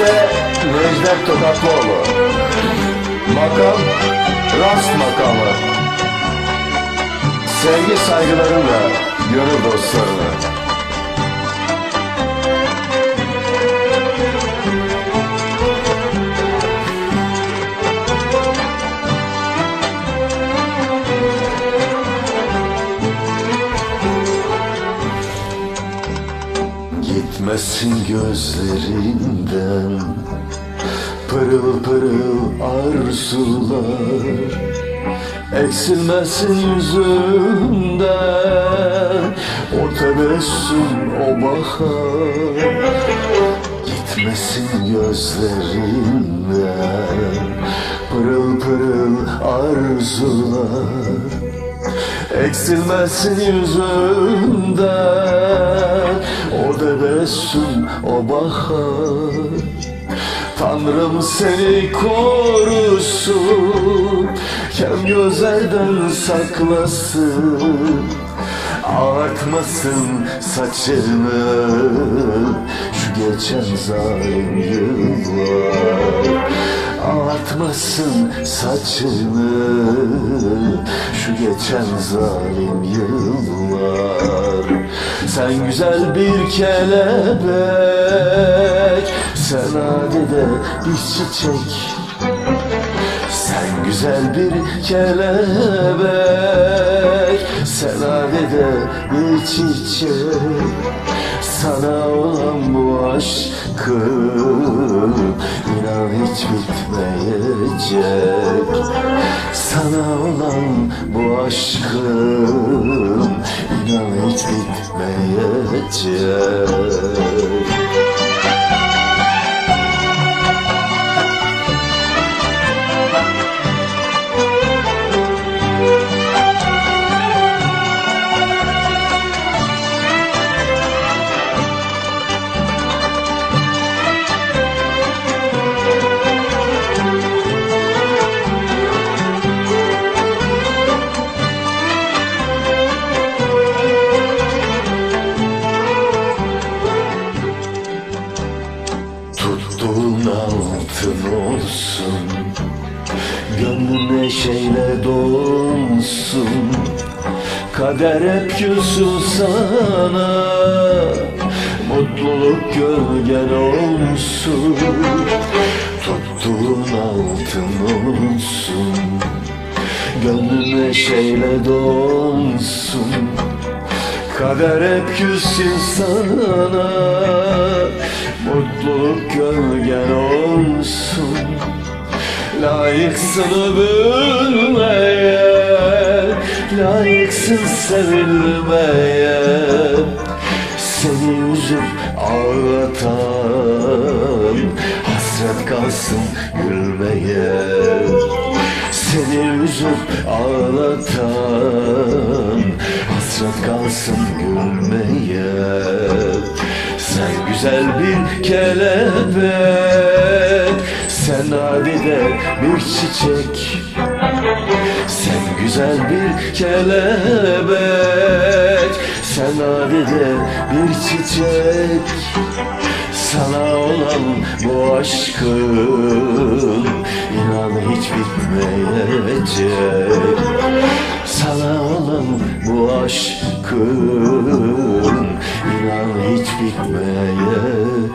Beste Necdet Tokatlıoğlu. Makam Rast makamı. Sevgi saygılarımla gönül dostlarına Gitmesin gözlerinden. Pırıl pırıl arzular. Eksilmesin yüzünden. O tebessüm o bahar. Gitmesin gözlerinden. Pırıl pırıl arzular Eksilmesin yüzünden O tebessüm o bahar. Tanrım seni korusun Kem gözlerden saklasın. Ağartmasın saçını Şu geçen zalim yıllar. Ağartmasın saçını Şu geçen zalim yıllar. Sen güzel bir kelebek. Sen adede bir çiçek. Sen güzel bir kelebek. Sen adede bir çiçek. Sana olan bu aşkım inan hiç bitmeyecek. Sana olan bu aşkım inan hiç bitmeyecek altın olsun Gönlün neşeyle dolsun. Kader hep gülsün sana Mutluluk gölgen olsun. Tuttuğun altın olsun Gönlün neşeyle dolsun Kader hep küssün sana. Mutluluk gölgen olsun. Layıksın övülmeye. Layıksın sevilmeye. Seni üzüp ağlatan Hasret kalsın gülmeye. Seni üzüp ağlatan Hasret kalsın gülmeye. Sen güzel bir kelebek Sen adide bir çiçek. Sen güzel bir kelebek Sen adide bir çiçek. Sana olan bu aşkım inan hiç bitmeyecek Sana olan bu aşkım inan hiç bitmeyecek